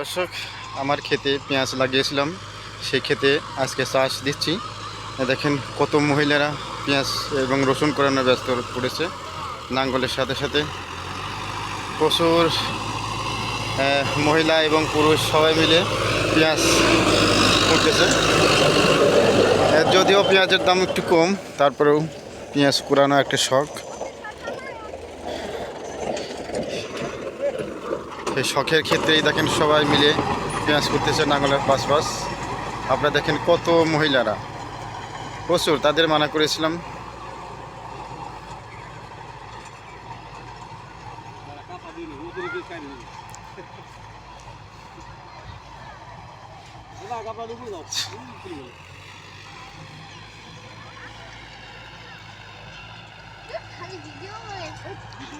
দর্শক, আমার খেতে পেঁয়াজ লাগিয়েছিলাম। সেই ক্ষেতে আজকে চাষ দিচ্ছি। দেখেন কত মহিলারা পেঁয়াজ এবং রসুন করানো ব্যস্ত পড়েছে। নাঙ্গলের সাথে সাথে প্রচুর মহিলা এবং পুরুষ সবাই মিলে পেঁয়াজ করতেছে। যদিও পেঁয়াজের দাম একটু কম, তারপরেও পেঁয়াজ কুড়ানো একটা শখ। সেই শখের ক্ষেত্রেই দেখেন সবাই মিলে পেঁয়াজ করতেছে নাঙ্গলের পাশ পাশ। আপনারা দেখেন কত মহিলারা। প্রচুর তাদের মানা করেছিলাম।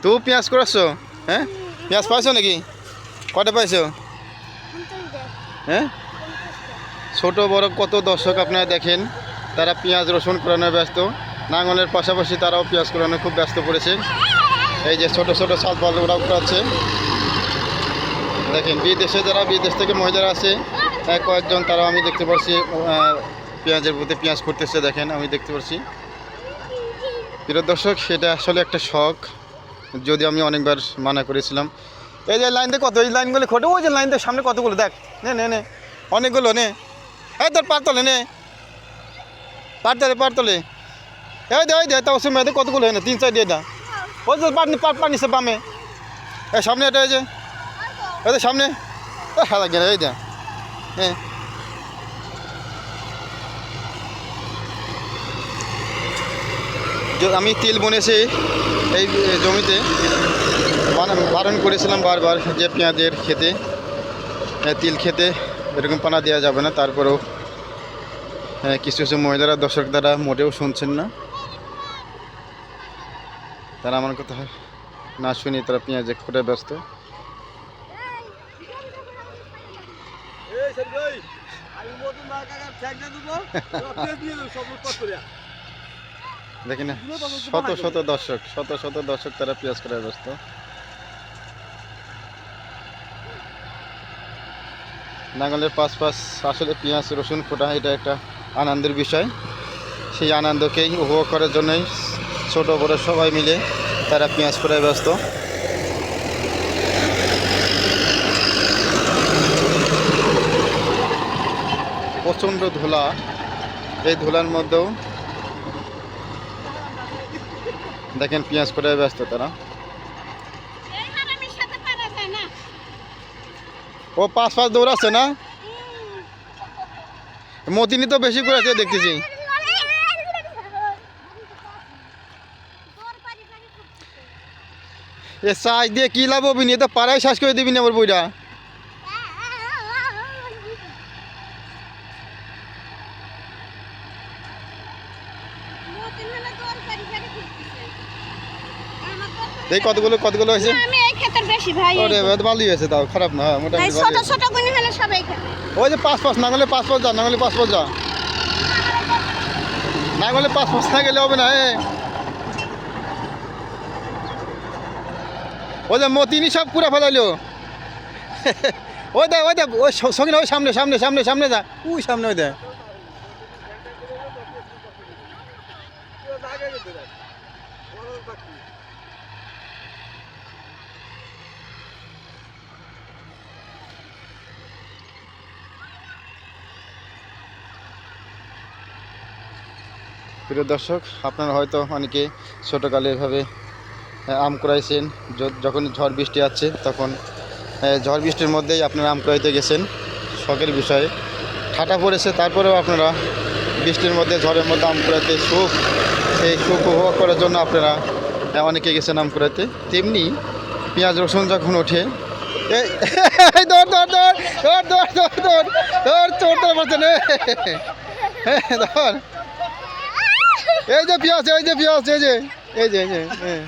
তো পেঁয়াজ করাচ্ছ? হ্যাঁ? পেঁয়াজ পাইছো নাকি? কটা পাইছো? হ্যাঁ? ছোট, বড় কত দর্শক আপনারা দেখেন, তারা পেঁয়াজ, রসুন করানো ব্যস্ত। নাঙ্গলের পাশাপাশি তারাও পেঁয়াজ করানো খুব ব্যস্ত পড়েছে। এই যে ছোট ছোট বল ওরাও করাচ্ছে দেখেন, বিদেশে যারা, বিদেশ থেকে মহিলারা আছে কয়েকজন তারা আমি দেখতে পাচ্ছি পেঁয়াজের মধ্যে পেঁয়াজ করতেছে দেখেন, আমি দেখতে পাচ্ছি প্রিয় দর্শক, সেটা আসলে একটা শখ যদি আমি অনেকবার মানা করেছিলাম। এই যে লাইনতে কত, এই লাইনগুলো খোটে ওই যে লাইনতে সামনে কতগুলো, দেখ, নে নে নে, অনেকগুলো নে, এই তোর পারতলে নে পারতলে পারতলে এই দে ওই দে তাও সে মেয়েদের কতগুলো হয় তিন চার দিয়ে ওই যে পানি পানি সে বামে, এই সামনে এটা, এই যে এই যে সামনে, এ হালা গেলে, এই দে হ্যাঁ। আমি তিল বনেছি এই জমিতে বানা- বারণ করেছিলাম বারবার যে পেঁয়াজের খেতে তিল খেতে এরকম পানা দেওয়া যাবে না। তারপরেও কিছু কিছু মহিলারা দর্শক দ্বারা মোটেও শুনছেন না। তারা আমার কথা না শুনি তারা পেঁয়াজে খুঁটে ব্যস্ত। দেখি না, শত শত দর্শক, শত শত দর্শক তারা পেঁয়াজ করে ব্যস্ত। নাঙ্গলের পাশ পাশ আসলে পেঁয়াজ, রসুন ফোটা এটা একটা আনন্দের বিষয়। সেই আনন্দকেই উপভোগ করার জন্যই ছোট বড় সবাই মিলে তারা পেঁয়াজ ফোটায় ব্যস্ত। প্রচণ্ড ধুলা। এই ধুলার মধ্যেও দেখেন পেঁয়াজ ফোটায় ব্যস্ত তারা এই হারামির সাথে পারা যায় না ও পাঁচ পাঁচ দৌড়াচ্ছে না? মতিনি তো বেশি করেছে দেখতেছি। এ সাইজ দিয়ে কি লাভ হবি তো পাড়ায় শ্বাস করে দিবি না আমার বইটা। এই কতগুলো কতগুলো হয়েছে? ক্ষেতের বেশি ভাই ওরে এবার ভালোই হয়েছে তাও খারাপ না হ্যাঁ, মোটামুটি ছোট ছোট গুনি হলে সবাই খাবে ওই যে পাঁচ পাঁচ না গেলে পাঁচ পাঁচ যা না গেলে পাঁচ পাঁচ যা। না গেলে পাঁচ পাঁচ না গেলে হবে না এ ওই যে মতিনি সব পুরা ফেলাইলো। ওই দে ওই দে ওই সঙ্গে ওই সামনে সামনে সামনে সামনে যা। ওই সামনে ওই দে। প্রিয় দর্শক, আপনারা হয়তো অনেকে ছোটোকালে এভাবে আম কুড়াইছেন। যখন ঝড় বৃষ্টি আছে তখন ঝড় বৃষ্টির মধ্যেই আপনারা আম কুড়াইতে গেছেন। শখের বিষয়ে। ঠাটা পড়েছে, তারপরেও আপনারা বৃষ্টির মধ্যে, ঝড়ের মধ্যে আম কুড়াইতে সুখ, সেই সুখ উপভোগ করার জন্য আপনারা অনেকে গেছেন আম কুড়াইতে। তেমনি পেঁয়াজ, রসুন যখন ওঠে, এই ধর ধর ধর ধর ধর ধর ধর ধর হ্যাঁ, ধর ধর। এই যে পেঁয়াজ এই যে পেঁয়াজ এই যে এই যে এই যে হ্যাঁ।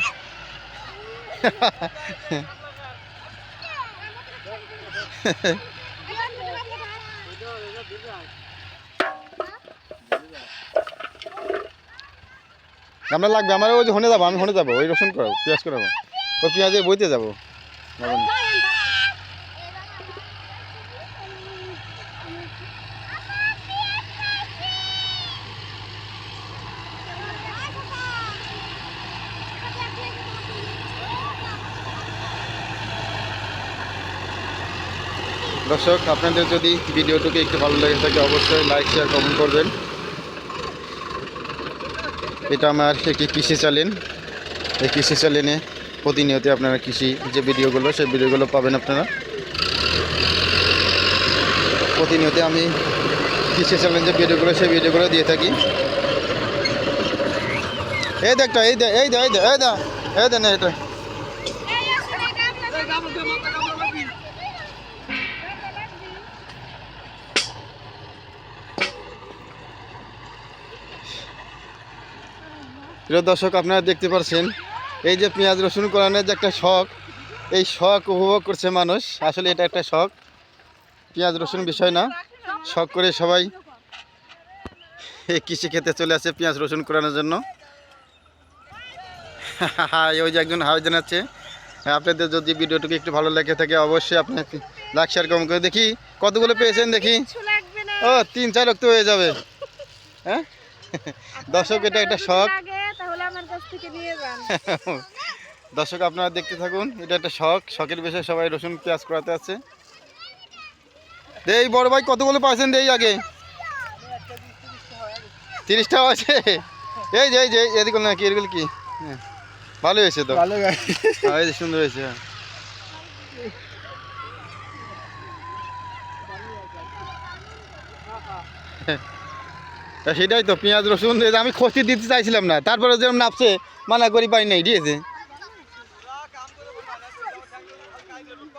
আমরা লাগবে আমার ওই যে হনে যাব আমি হনে যাব ওই রসুন করাবো পেঁয়াজ করাবো ওই পেঁয়াজের বইতে যাব দর্শক, আপনাদের যদি ভিডিওটুকু একটু ভালো লেগে থাকে, অবশ্যই লাইক শেয়ার কমেন্ট করবেন। এটা আমার একটি কৃষি চ্যানেল এই কৃষি চ্যানেলে প্রতিনিয়ত আপনারা কৃষি যে ভিডিওগুলো, সেই ভিডিওগুলো পাবেন আপনারা। প্রতিনিয়ত আমি কৃষি চ্যানেল যে ভিডিওগুলো, সেই ভিডিওগুলো দিয়ে থাকি। এই দেখটা এই দে এই দে এই দে এই দে এই দে এটা এই আসুন এই গামলা প্রিয় দর্শক আপনারা দেখতে পাচ্ছেন এই যে পেঁয়াজ রসুন করানোর যে একটা শখ এই শখ উপভোগ করছে মানুষ। আসলে এটা একটা শখ। পেঁয়াজ রসুন বিষয় না শখ করে সবাই এই কৃষি খেতে চলে আসে পেঁয়াজ রসুন করানোর জন্য। হ্যাঁ ওই যে একজন হাওয়াই জানাচ্ছে আপনাদের যদি ভিডিওটুকু একটু ভালো লেগে থাকে অবশ্যই আপনি লাইক শেয়ার কম করে দেখি। কতগুলো পেয়েছেন দেখি? ও তিন চার রক্ত হয়ে যাবে। হ্যাঁ? দর্শক এটা একটা শখ লাগে তাহলে আমার কাছ থেকে নিয়ে যান। দর্শক আপনারা দেখতে থাকুন এটা একটা শখ। শখের বিষয়ে সবাই রসুন পেঁয়াজ করাতে আছে। এই বড় ভাই কতগুলো পার্সেন্ট দেই আগে? তিরিশটা আছে। এই যে এই যে এদিকে না কি এগুলো কি? হ্যাঁ, ভালো হয়েছে তো। ভালো হ্যাঁ, এই সুন্দর হয়েছে। হ্যাঁ। তা সেটাই তো, পেঁয়াজ, রসুন আমি খসি দিতে চাইছিলাম না, তারপরে যেরকম নাপছে, মানা করি পাই নাই দিয়েছে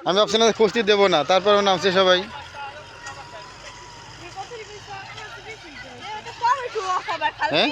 আমি ভাবছিলাম যে খস্তি দেবো না তারপরে নামছে সবাই হ্যাঁ?